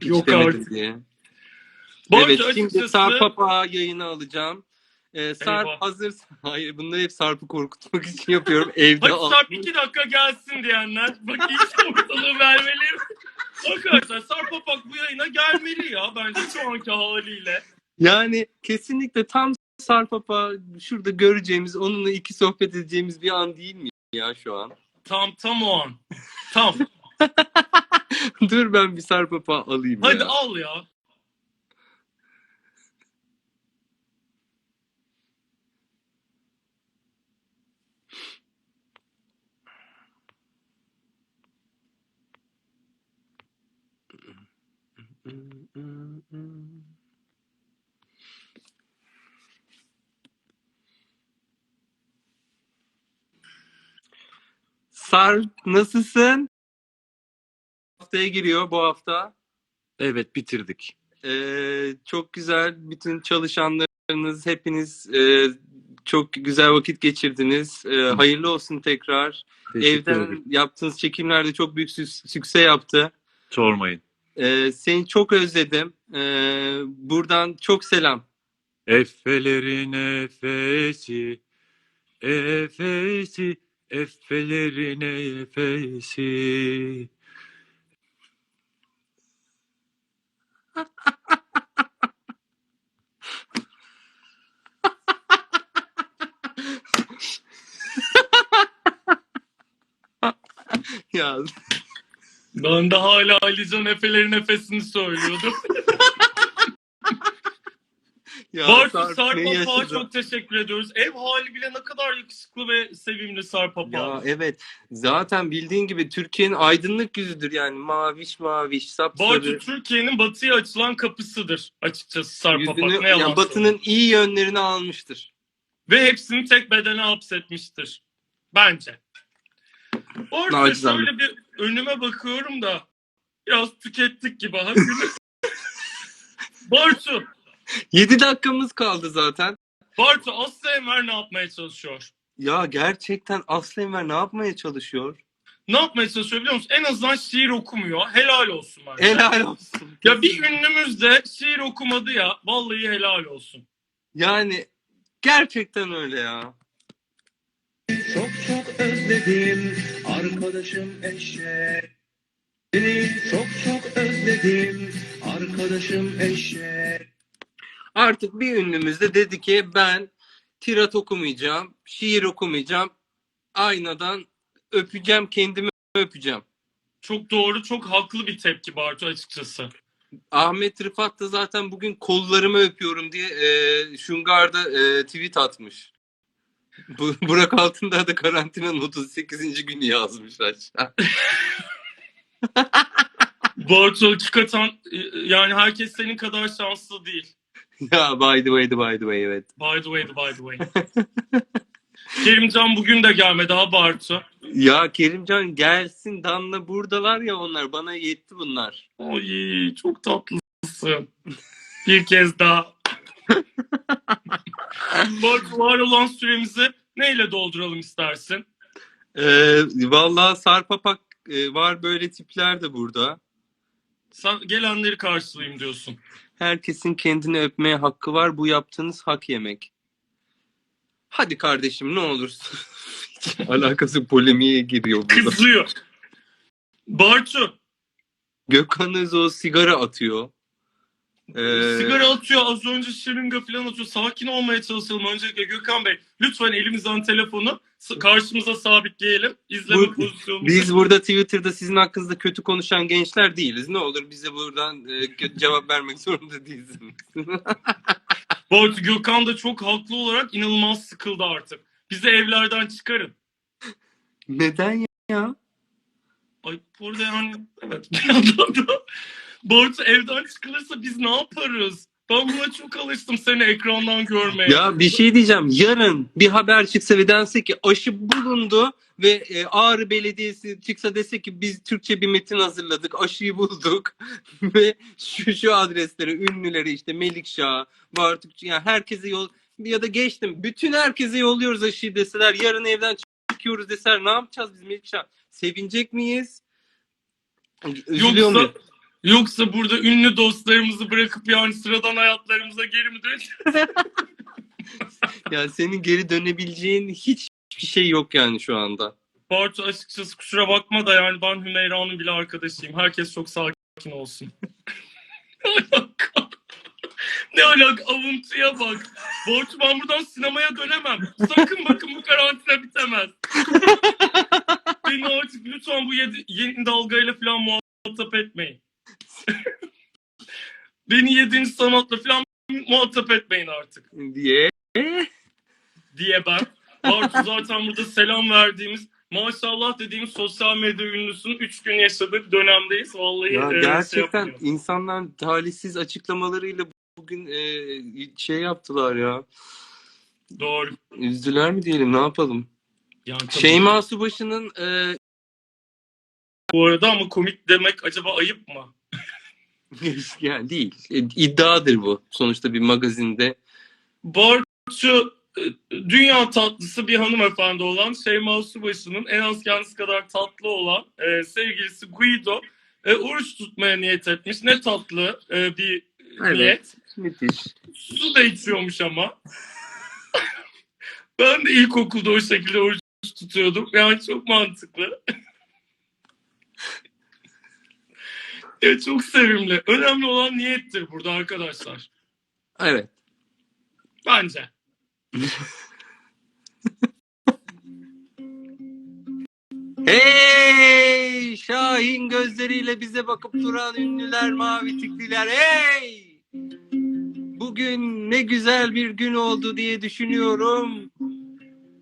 hiç Yok demedim artık. diye. Bartu evet şimdi açıkçası- Sarp Papa yayını alacağım. Ee, Sarp Eyvah. hazır. Hayır bunları hep Sarp'ı korkutmak için yapıyorum. Evde Hadi al- Sarp iki dakika gelsin diyenler. Bak ilk ortalığı vermeliyim. Arkadaşlar Sarp Apak bu yayına gelmeli ya bence şu anki haliyle. Yani kesinlikle tam Sarp Papa şurada göreceğimiz, onunla iki sohbet edeceğimiz bir an değil mi ya şu an? Tam tam o an. Tam. Dur ben bir Sarp Papa alayım Hadi ya. al ya. Sarp nasılsın? Haftaya giriyor bu hafta. Evet bitirdik. Ee, çok güzel. Bütün çalışanlarınız hepiniz e, çok güzel vakit geçirdiniz. Ee, hayırlı olsun tekrar. Teşekkür Evden ederim. yaptığınız çekimlerde çok büyük sü- sükse yaptı. Sormayın. Ee, seni çok özledim. Ee, buradan çok selam. Efelerin efesi, efesi, efelerin efesi. Ya, Ben de hala Alican Efe'lerin nefesini söylüyordum. Bartu Sarp Sarp ne Apak'a yaşadı? çok teşekkür ediyoruz. Ev hali bile ne kadar yakışıklı ve sevimli Sarp Apak. Ya evet. Zaten bildiğin gibi Türkiye'nin aydınlık yüzüdür yani. Maviş maviş, sapsarı. Bartu Türkiye'nin batıya açılan kapısıdır açıkçası Sarp Apak. Yüzünü, Ne yalan yani Batı'nın iyi yönlerini almıştır. Ve hepsini tek bedene hapsetmiştir. Bence. Orada Nacizane. şöyle bir önüme bakıyorum da biraz tükettik gibi. Bartu, 7 dakikamız kaldı zaten. Bartu Aslı Enver ne yapmaya çalışıyor? Ya gerçekten Aslı Enver ne yapmaya çalışıyor? Ne yapmaya çalışıyor biliyor musun? En azından şiir okumuyor. Helal olsun bence. Helal olsun. Ya bir ünlümüz de şiir okumadı ya. Vallahi helal olsun. Yani gerçekten öyle ya. Çok çok özledim arkadaşım eşek. Seni çok çok özledim arkadaşım eşek. Artık bir ünlümüz de dedi ki ben tirat okumayacağım, şiir okumayacağım. Aynadan öpeceğim, kendimi öpeceğim. Çok doğru, çok haklı bir tepki Bartu açıkçası. Ahmet Rıfat da zaten bugün kollarımı öpüyorum diye e, Şungar'da e, tweet atmış. Bu, Burak Altındağ da karantinanın 38. günü yazmış aşağı. Bartu hakikaten e, yani herkes senin kadar şanslı değil. ya by the way, by the way evet. By the way, by the way. Kerimcan bugün de gelmedi ha Bartu. Ya Kerimcan gelsin Danla buradalar ya onlar bana yetti bunlar. Ay çok tatlısın. Bir kez daha. Bartu var olan süremizi neyle dolduralım istersin? Ee, vallahi Sarpapak e, var böyle tipler de burada. Sen gelenleri karşılayayım diyorsun. Herkesin kendini öpmeye hakkı var. Bu yaptığınız hak yemek. Hadi kardeşim ne olursun. Hiç Alakası polemiğe giriyor burada. Kızıyor. Bartu Gökhan Özoğ sigara atıyor. Ee, sigara atıyor az önce şırınga falan atıyor. Sakin olmaya çalışalım. Öncelikle Gökhan Bey lütfen elimizden telefonu karşımıza sabitleyelim. İzleme Bu- pozisyonumuzu. Biz burada Twitter'da sizin hakkınızda kötü konuşan gençler değiliz. Ne olur bize buradan e, cevap vermek zorunda değilsiniz. Bu arada Gökhan da çok haklı olarak inanılmaz sıkıldı artık. Bizi evlerden çıkarın. Neden ya? Ay burada yani evet bir yandan da Bartu evden çıkılırsa biz ne yaparız? Ben buna çok alıştım seni ekrandan görmeye. Ya bir şey diyeceğim. Yarın bir haber çıksa ve dense ki aşı bulundu ve e, Ağrı Belediyesi çıksa dese ki biz Türkçe bir metin hazırladık, aşıyı bulduk ve şu şu adreslere, ünlüleri işte Melikşah, Bartuk, yani herkese yol ya da geçtim. Bütün herkese yolluyoruz aşıyı deseler, yarın evden çıkıyoruz deseler ne yapacağız biz Melikşah? Sevinecek miyiz? Üzülüyor Yoksa muyuz? Yoksa burada ünlü dostlarımızı bırakıp yani sıradan hayatlarımıza geri mi döneceğiz? Ya senin geri dönebileceğin hiçbir şey yok yani şu anda. Bartu açıkçası kusura bakma da yani ben Hümeyra'nın bile arkadaşıyım. Herkes çok sakin olsun. ne alaka? Avuntuya bak. Bartu ben buradan sinemaya dönemem. Sakın bakın bu karantina bitemez. Beni artık lütfen bu yedi, yeni dalgayla falan muhatap etmeyin. Beni yedinci sanatla falan muhatap etmeyin artık Diye. diye ben. Bartu zaten burada selam verdiğimiz maşallah dediğimiz sosyal medya ünlüsünün 3 gün yaşadık dönemdeyiz. Vallahi Ya e, şey gerçekten yapmıyor. insanlar talihsiz açıklamalarıyla bugün e, şey yaptılar ya. Doğru. Üzdüler mi diyelim ne yapalım? Yani Şeyma Subaşı'nın e, bu arada ama komik demek acaba ayıp mı? yani değil. E, iddiadır bu. Sonuçta bir magazinde. Bartu e, dünya tatlısı bir hanımefendi olan Şeyma Subaşı'nın en az kendisi kadar tatlı olan e, sevgilisi Guido e, oruç tutmaya niyet etmiş. Ne tatlı e, bir Evet. niyet. Müthiş. Su da içiyormuş ama. ben de ilkokulda o şekilde oruç tutuyordum. Yani çok mantıklı. ya çok sevimli. Önemli olan niyettir burada arkadaşlar. Evet. Bence. Hey! Şahin gözleriyle bize bakıp duran ünlüler, mavi tikliler. Hey! Bugün ne güzel bir gün oldu diye düşünüyorum.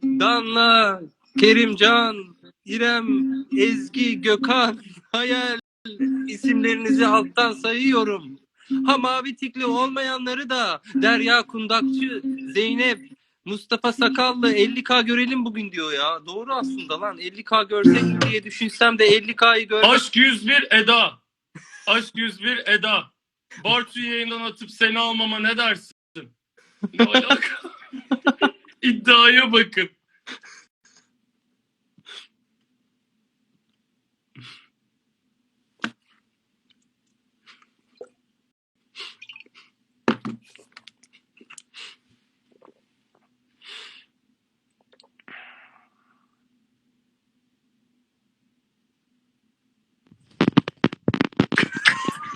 Danla, Kerimcan, İrem, Ezgi, Gökhan, Hayal isimlerinizi alttan sayıyorum. Ha mavi tikli olmayanları da Derya Kundakçı, Zeynep, Mustafa Sakallı 50k görelim bugün diyor ya. Doğru aslında lan 50k görsek mi diye düşünsem de 50k'yı görmek. Aşk 101 Eda. Aşk 101 Eda. Bartu'yu yayından atıp seni almama ne dersin? Ne alaka? İddiaya bakın.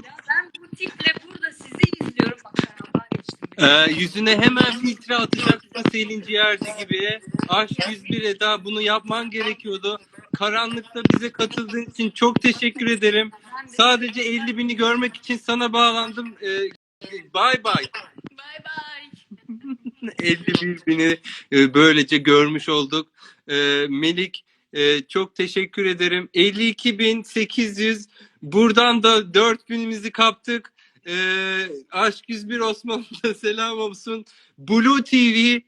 Ya ben bu tiple burada sizi izliyorum. Bak karanlığa geçtim. Ee, yüzüne hemen filtre atacaksın Selin Ciğerci gibi. Aşk 101 Eda bunu yapman gerekiyordu. Karanlıkta bize katıldığın için çok teşekkür ederim. Sadece 50 bini görmek için sana bağlandım. Ee, Bay bay. Bay bay. 51 bini e, böylece görmüş olduk. Ee, Melik e, çok teşekkür ederim. 52.800 buradan da 4 binimizi kaptık. Ee, Aşk 101 Osmanlı'da selam olsun. Blue TV